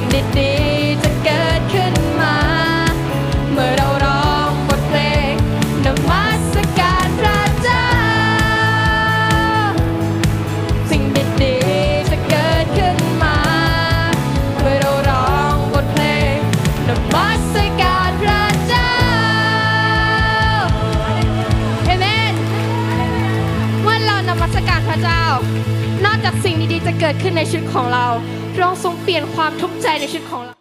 สิ่งดีๆจะเกิดขึ้นมา เมื่อเราร้องบทเพลงนมัสการพระเจ้า สิ่งดีๆจะเกิดขึ้นมา เมื่อเราร้องบทเพลงนมัสการพระเจ้าเอเมนเมื่อเรานมัสการพระเจ้า นอกจากสิ่งดีๆจะเกิดขึ้นในชีวิตของเรา เราทรงเปลี่ยนความทุกข์ใจในชีวิตของเรา